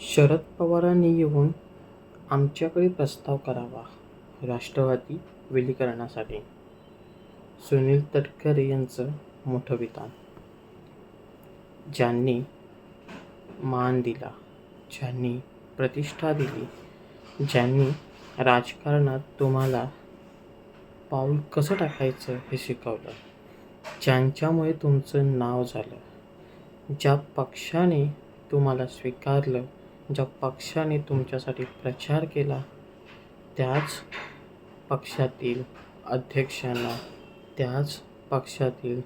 शरद पवारांनी येऊन आमच्याकडे प्रस्ताव करावा राष्ट्रवादी विलीकरणासाठी. सुनील तटकरे यांचं मोठं विधान. ज्यांनी मान दिला ज्यांनी प्रतिष्ठा दिली ज्यांनी राजकारणात तुम्हाला पाऊल कसं टाकायचं हे शिकवलं ज्यांच्यामुळे तुमचं नाव झालं ज्या पक्षाने तुम्हाला स्वीकारलं ज्या पक्षाने तुमच्यासाठी प्रचार केला त्याच पक्षातील अध्यक्षांना त्याच पक्षातील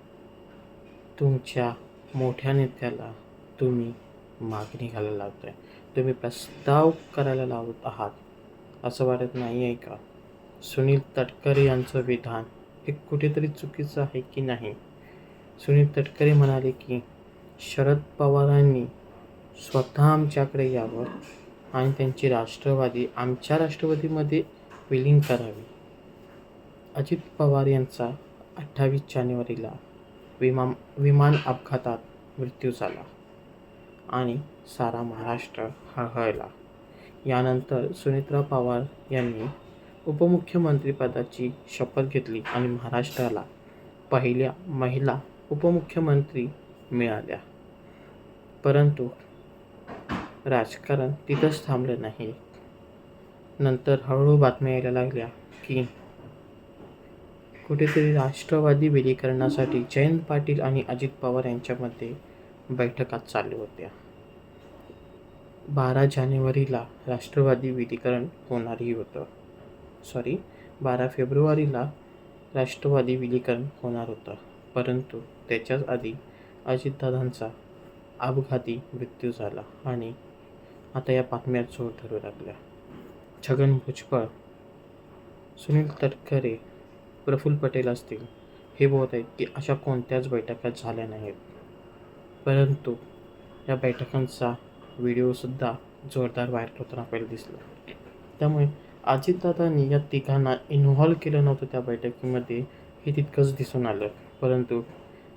तुमच्या मोठ्या नेत्याला तुम्ही मागणी घालायला लावताय. तुम्ही प्रस्ताव करायला लावत आहात. असं वाटत नाही आहे का? सुनील तटकरे यांचं विधान हे कुठेतरी चुकीचं आहे की नाही? सुनील तटकरे म्हणाले की शरद पवारांनी स्वतः आमच्याकडे यावं आणि त्यांची राष्ट्रवादी आमच्या राष्ट्रवादीमध्ये विलीन करावी. अजित पवार यांचा अठ्ठावीस जानेवारीला विमान विमान अपघातात मृत्यू झाला आणि सारा महाराष्ट्र हळहळला. यानंतर सुनित्रा पवार यांनी उपमुख्यमंत्रीपदाची शपथ घेतली आणि महाराष्ट्राला पहिल्या महिला उपमुख्यमंत्री मिळाल्या. परंतु राजकारण तिथंच थांबलं नाही. नंतर हळूहळू बातम्या यायला लागल्या की कुठेतरी राष्ट्रवादी विलीकरणासाठी जयंत पाटील आणि अजित पवार यांच्यामध्ये बैठका चालू होत्या. बारा जानेवारीला राष्ट्रवादी विलीकरण होणारही होतं. सॉरी बारा फेब्रुवारीला राष्ट्रवादी विलीकरण होणार होतं. परंतु त्याच्याच आधी अजितदादांचा अपघाती मृत्यू झाला आणि आता या बातम्या जोर धरू लागल्या छगन भुजबळ सुनील तटकरे प्रफुल्ल पटेल असतील. हे बोलत आहेत की अशा कोणत्याच बैठका झाल्या नाहीत. परंतु या बैठकांचा व्हिडिओसुद्धा जोरदार व्हायरल होताना आपल्याला दिसला. त्यामुळे अजितदादांनी या तिघांना इन्व्हॉल्व केलं नव्हतं त्या बैठकीमध्ये हे तितकंच दिसून आलं. परंतु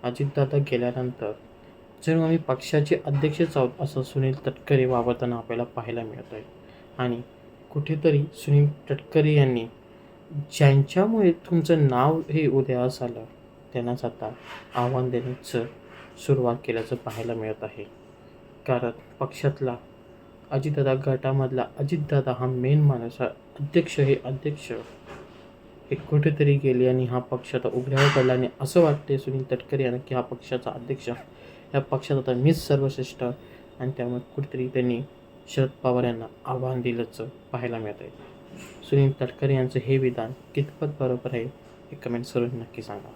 अजितदादा गेल्यानंतर जर आम्ही पक्षाचे अध्यक्षच आहोत असं सुनील तटकरे वावरताना आपल्याला पाहायला मिळत आहे आणि कुठेतरी सुनील तटकरे यांनी ज्यांच्यामुळे तुमचं नाव हे उदयास आलं त्यांनाच आता आव्हान देण्याचं सुरुवात केल्याचं पाहायला मिळत आहे. कारण पक्षातला अजितदादा गटामधला अजितदादा हा मेन माणूस अध्यक्ष हे अध्यक्ष. हे कुठेतरी गेले आणि हा पक्ष आता उघड्यावर पडला. आणि असं वाटते सुनील तटकरे यांना की हा पक्षाचा अध्यक्ष या पक्षात आता मीच सर्वश्रेष्ठ. आणि त्यामुळे कुठेतरी त्यांनी शरद पवार यांना आव्हान दिल्याचं पाहायला मिळत आहे. सुनील तटकरे यांचं हे विधान कितपत बरोबर आहे हे कमेंट्स करून नक्की सांगा.